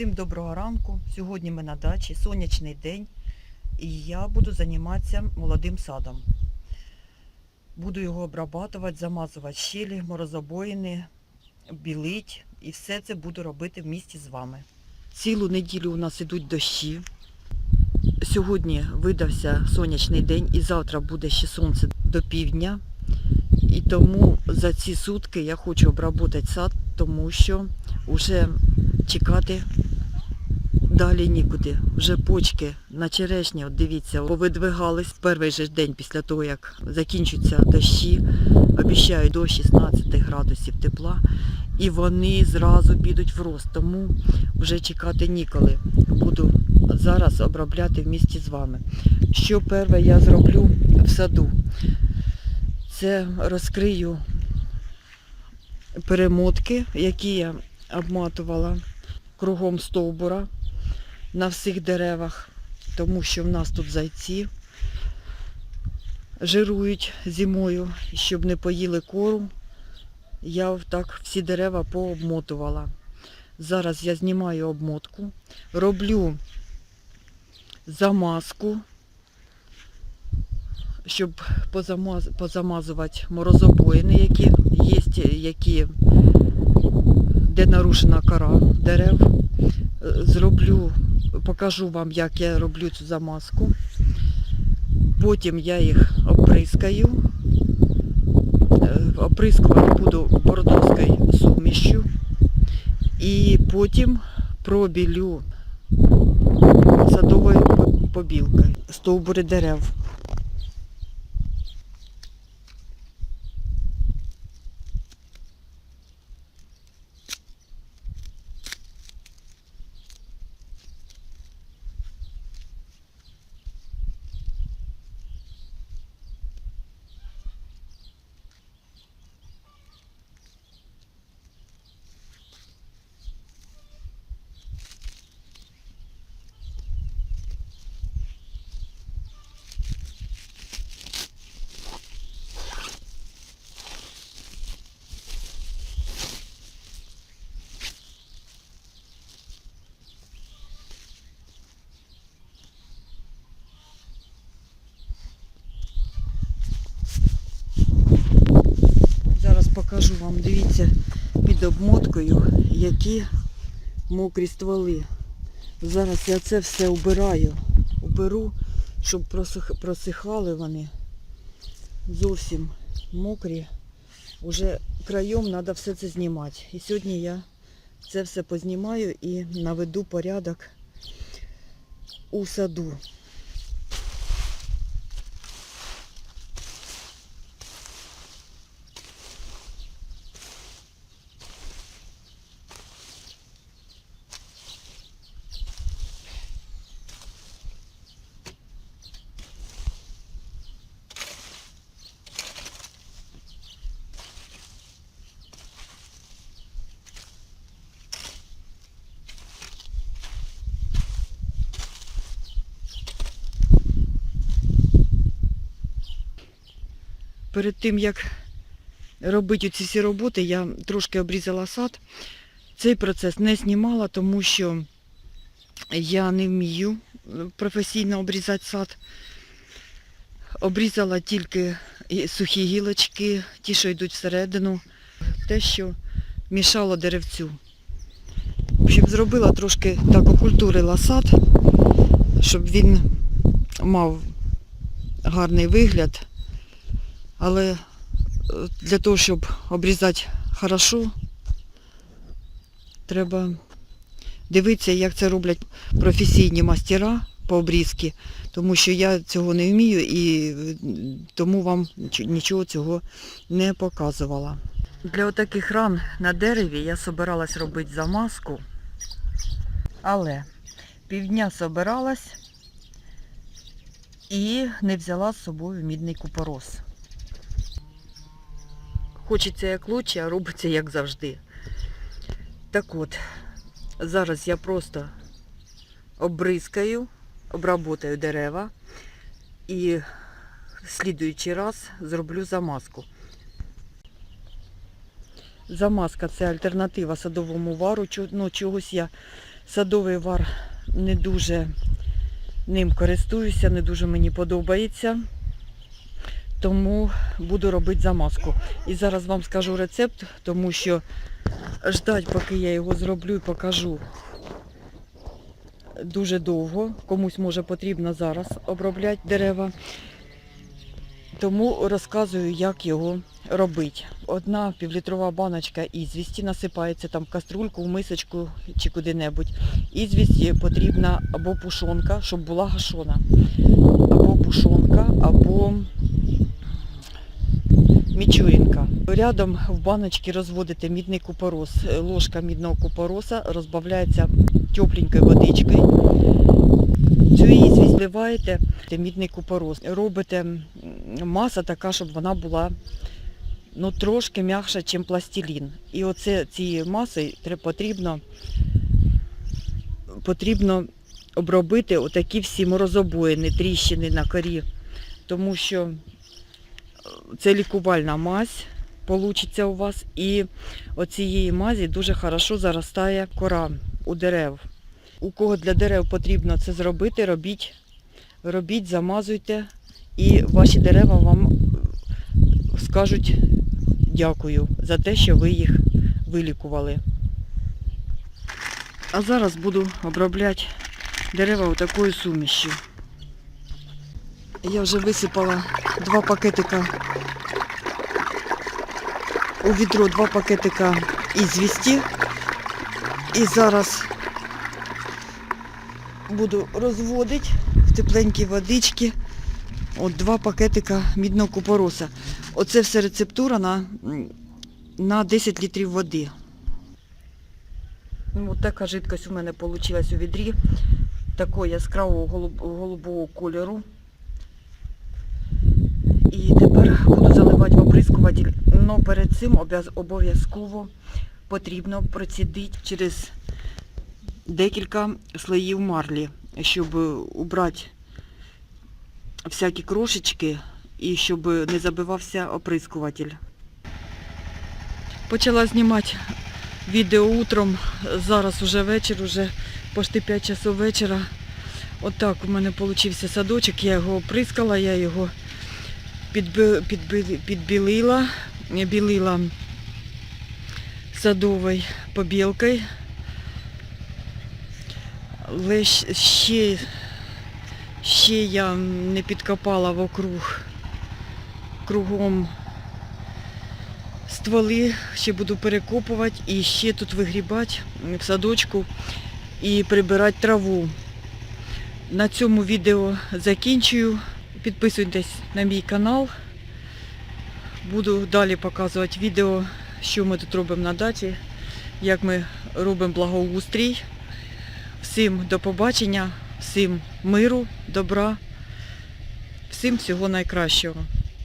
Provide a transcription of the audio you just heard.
Всім доброго ранку. Сьогодні ми на дачі, сонячний день, і я буду займатися молодим садом. Буду його обрабатувати, замазувати щелі, морозобоїни, білить. І все це буду робити в місті з вами. Цілу неділю у нас ідуть дощі. Сьогодні видався сонячний день і завтра буде ще сонце до півдня. І тому за ці сутки я хочу обработати сад, тому що вже чекати далі нікуди. Вже почки на черешні, от дивіться, повидвигались перший же день після того, як закінчаться дощі. Обіцяють до 16 градусів тепла. І вони зразу підуть в рост, тому вже чекати ніколи. Буду зараз обробляти в місті з вами. Що перше я зроблю в саду? Це розкрию перемотки, які я обматувала кругом стовбура на всіх деревах, тому що в нас тут зайці жирують зимою, щоб не поїли кору. Я так всі дерева пообмотувала. Зараз я знімаю обмотку, роблю замазку, щоб позамаз... позамазувати морозобоїни, які є, які де нарушена кора дерев. Е, Зроблю, покажу вам, як я роблю цю замазку. Потім я їх оприскаю. Е, Оприскувати буду бордовською сумішю. І потім пробілю садовою побілкою стовбури дерев. Зараз покажу вам, дивіться, під обмоткою, які мокрі стволи. Зараз я це все убираю. Уберу, щоб просих- просихали вони. Зовсім мокрі. Уже краєм треба все це знімати. І сьогодні я це все познімаю і наведу порядок у саду. Перед тим, як робити ці всі роботи, я трошки обрізала сад. Цей процес не знімала, тому що я не вмію е, професійно обрізати сад. Обрізала тільки сухі гілочки, ті, що йдуть всередину, те, що мішало деревцю. Общем, зробила трошки так окультурила сад, щоб він мав гарний вигляд. Але е, для того, щоб обрізати хорошо, треба дивитися, як це роблять професійні мастера по обрізці, тому що я цього не вмію і е, тому вам нічого цього не показувала. Для отаких ран на дереві я собиралась робити замазку, але півдня собиралась і не взяла з собою мідний купорос. Хочеться як лучше, а робиться як завжди. Так от, зараз я просто обризкаю, обработаю дерева і в слідуючий раз зроблю замазку. Замазка це альтернатива садовому вару. Ну, чогось я Садовий вар не дуже ним користуюся, не дуже мені подобається. Тому буду робити замазку. І зараз вам скажу рецепт, тому що ждать, поки я його зроблю і покажу дуже довго. Комусь може потрібно зараз обробляти дерева. Тому розказую, як його робити. Одна півлітрова баночка ізвісті насипається там в каструльку, в мисочку чи куди-небудь. Ізвісті потрібна або пушонка, щоб була гашона, або пушонка, або мічурінка. Рядом в баночці розводите мідний купорос. Ложка мідного купороса розбавляється тепленькою водичкою. Цю вливаєте в мідний купорос. Робите маса така, щоб вона була ну, трошки м'якша, ніж пластилін. І оце цією масою потрібно, потрібно обробити отакі всі морозобоїни, тріщини на корі. Тому що е, це лікувальна мазь получиться у вас. І оцієї мазі дуже хорошо заростає кора у дерев. У кого для дерев потрібно це зробити, робіть, робіть, замазуйте, і ваші дерева вам е, скажуть дякую за те, що ви їх вилікували. А зараз буду обробляти дерева такою сумішю. Я вже висипала два пакетика у відро два пакетика ізвісті. І зараз буду розводити в тепленькій водичці от два пакетика мідного купороса. Оце все рецептура на, на 10 літрів води. Ну, от така жидкость у мене вийшла у відрі, такого яскравого голуб- голубого кольору. І тепер буду заливати в оприскуватель. Но перед цим обов'язково потрібно процідити через декілька слоїв марлі, щоб убрати всякі крошечки і щоб не забивався оприскуватель. Почала знімати відео утром, зараз уже вечір, уже почти 5 часов вечора. Отак у мене вийшов садочок, я його оприскала, я його підби, підби, підбілила, білила садовою побілкою. Але ще, ще я не підкопала вокруг кругом стволи, ще буду перекопувати і ще тут вигрібати в садочку і прибирати траву. На цьому відео закінчую. Підписуйтесь на мій канал. Буду далі показувати відео, що ми тут робимо на даті, як ми робимо благоустрій. Всім до побачення, всім миру, добра, всім всього найкращого.